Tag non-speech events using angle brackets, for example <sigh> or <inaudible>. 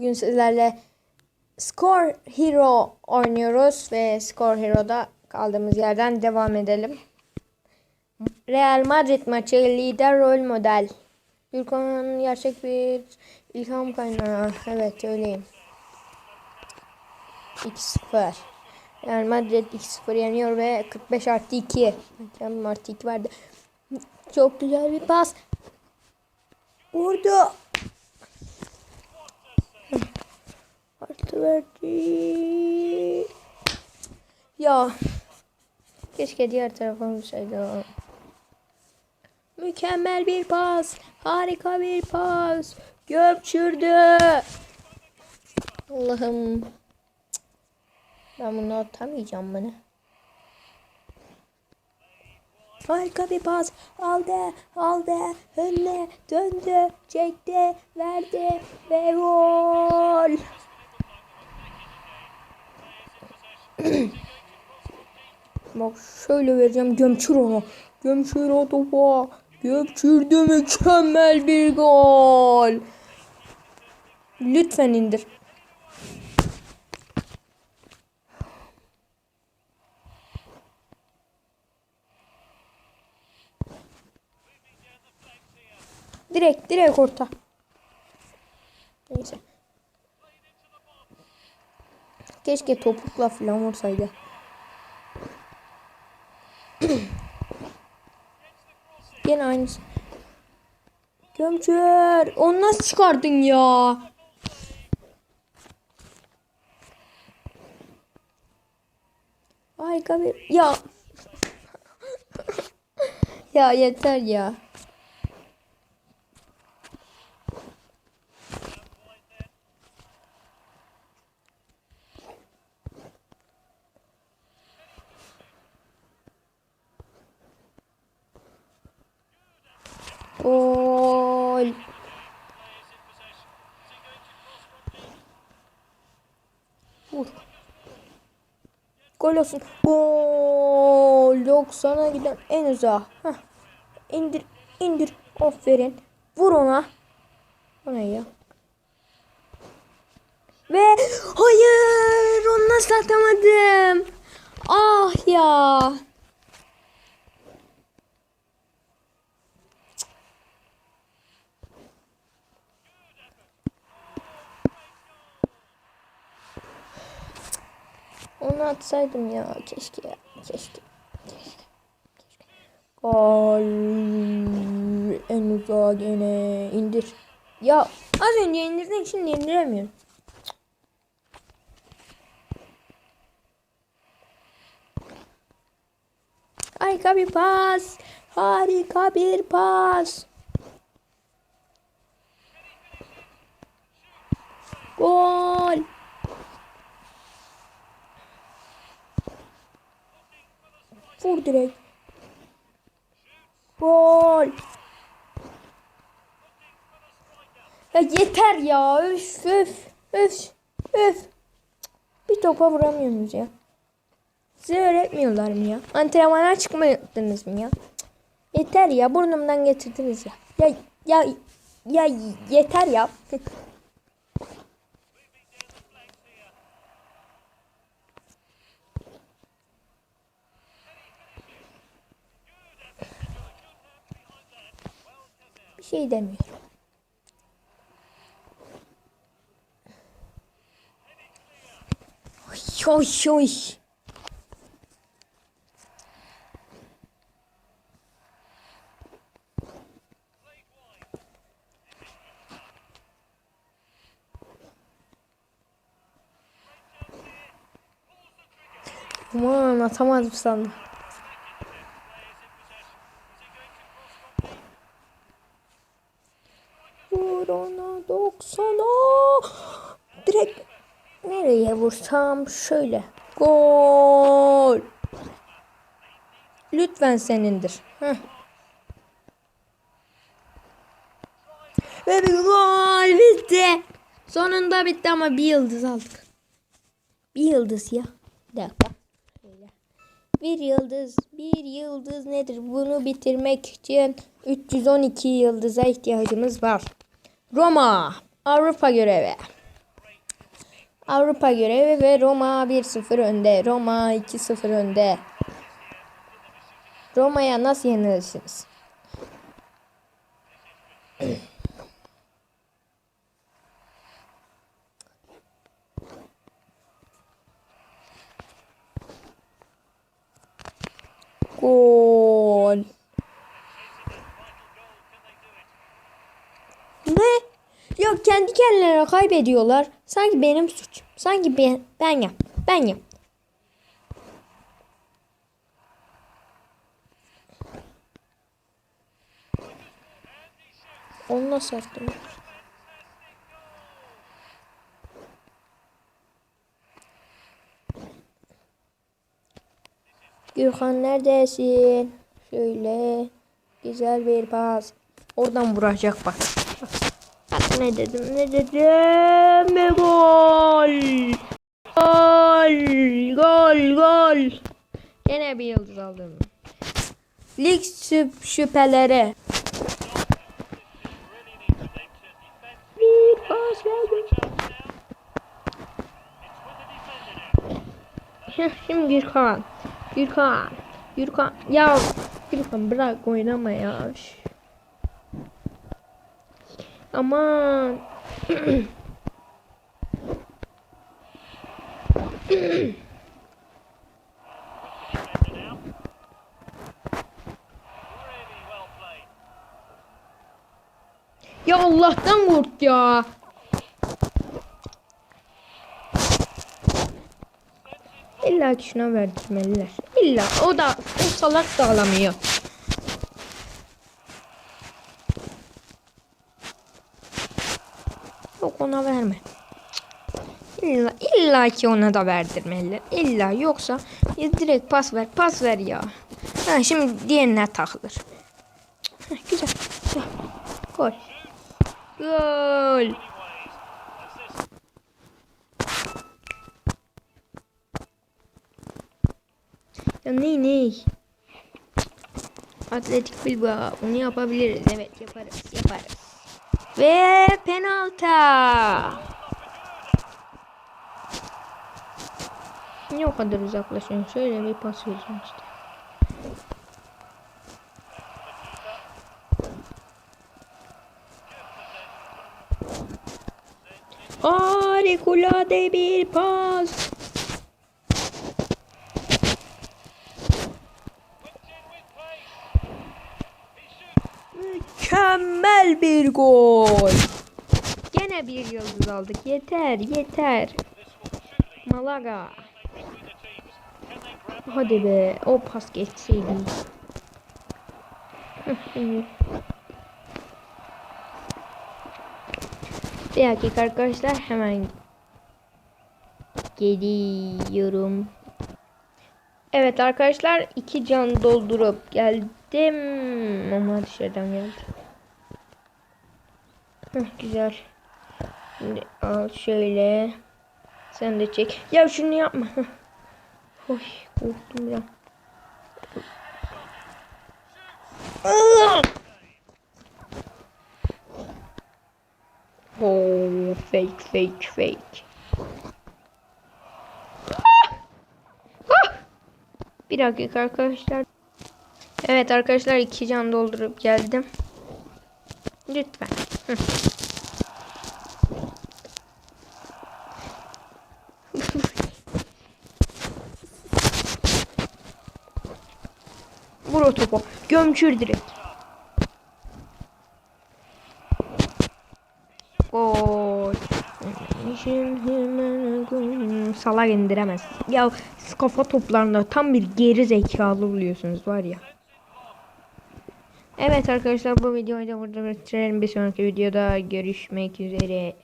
Bugün sizlerle Score Hero oynuyoruz ve Score Hero'da kaldığımız yerden devam edelim. Real Madrid maçı lider rol model. Gürkan'ın gerçek bir ilham kaynağı. Evet öyleyim. 2-0. Real Madrid 2-0 yeniyor ve 45 artı 2. Canım artı 2 verdi. Çok güzel bir pas. Vurdu. Artı verdi. Ya. Keşke diğer tarafa olsaydı. Mükemmel bir pas. Harika bir pas. Göpçürdü. Allah'ım. Ben bunu atamayacağım bunu. Harika bir pas. Aldı, aldı, önüne döndü, çekti, verdi ve gol. Bak şöyle vereceğim. Gömçür onu. Gömçür o topa. Gömçürdü mükemmel bir gol. Lütfen indir. Direkt direkt orta. Neyse. Keşke topukla falan vursaydı. <clears throat> Yine aynısı. Gömçer. Onu nasıl çıkardın ya? Harika bir... Ya. <laughs> ya yeter ya. Gol. Vur. Gol olsun. Gol. 90'a giden en uzağa. Heh. İndir. indir. Aferin. Vur ona. O ne ya? Ve hayır onu nasıl atamadım? Ah ya. Onu atsaydım ya. Keşke ya. Keşke. Keşke. Gol. En gene. indir. Ya az önce indirdin şimdi indiremiyorum. Harika bir pas. Harika bir pas. Gol. Vur direkt. Gol. Ya yeter ya. Öf öf öf öf. Bir topa vuramıyorsunuz ya. Size öğretmiyorlar mı ya? Antrenmana çıkmadınız mı ya? Yeter ya burnumdan getirdiniz ya. Ya ya ya yeter ya. <laughs> şey demiyorum. Oy oy oy. Aman atamadım sandım. Vur ona 90'a. Direkt nereye vursam şöyle. Gol. Lütfen senindir. Heh. Ve bir gol bitti. Sonunda bitti ama bir yıldız aldık. Bir yıldız ya. Bir dakika. Bir yıldız, bir yıldız nedir? Bunu bitirmek için 312 yıldıza ihtiyacımız var. Roma, Avrupa görevi. Avrupa görevi ve Roma 1-0 önde. Roma 2-0 önde. Roma'ya nasıl yenilirsiniz? <clears throat> Gol. Ne? Yok kendi kendilerine kaybediyorlar. Sanki benim suçum. Sanki ben, ben yap. Ben yap. Onu nasıl attım? Gürkan neredesin? Şöyle güzel bir pas. Oradan vuracak bak. Ne dedim ne dedim ve gol. Gol gol gol. Gene bir yıldız aldım. Lig şüp şüpheleri. Bir pas. Heh, Şimdi Gürkan. Gürkan. Gürkan. Ya Gürkan bırak oynama ya. Aman. ya Allah'tan kork ya. İlla ki şuna verdirmeliler. İlla o da o salak da alamıyor. Ona verme. İlla, illa ki ona da verdirmeliler. İlla yoksa ya direkt pas ver pas ver ya. Ha, şimdi diğerine takılır. Heh, güzel. Gol. Gol. Ya ne ne? Atletik Bilbao bunu yapabiliriz. Evet yaparız yaparız. Ve penaltı. Niye o kadar uzaklaşıyorsun? Şöyle bir pas vereceğim işte. Harikulade bir pas. Mükemmel bir gol. Gene bir yıldız aldık. Yeter, yeter. Malaga. Hadi be, o pas geçseydi. <laughs> Bir dakika arkadaşlar hemen geliyorum. Evet arkadaşlar iki can doldurup geldim ama dışarıdan geldi. Güzel. Şimdi al şöyle. Sen de çek. Ya şunu yapma. Oy korktum ya. Oh fake fake fake. Bir dakika arkadaşlar. Evet arkadaşlar iki can doldurup geldim. Lütfen. Hı. O topu. Gömçür direkt. Gol. Salak indiremez. Ya kafa toplarında tam bir geri zekalı oluyorsunuz var ya. Evet arkadaşlar bu videoyu da burada bitirelim. Bir sonraki videoda görüşmek üzere.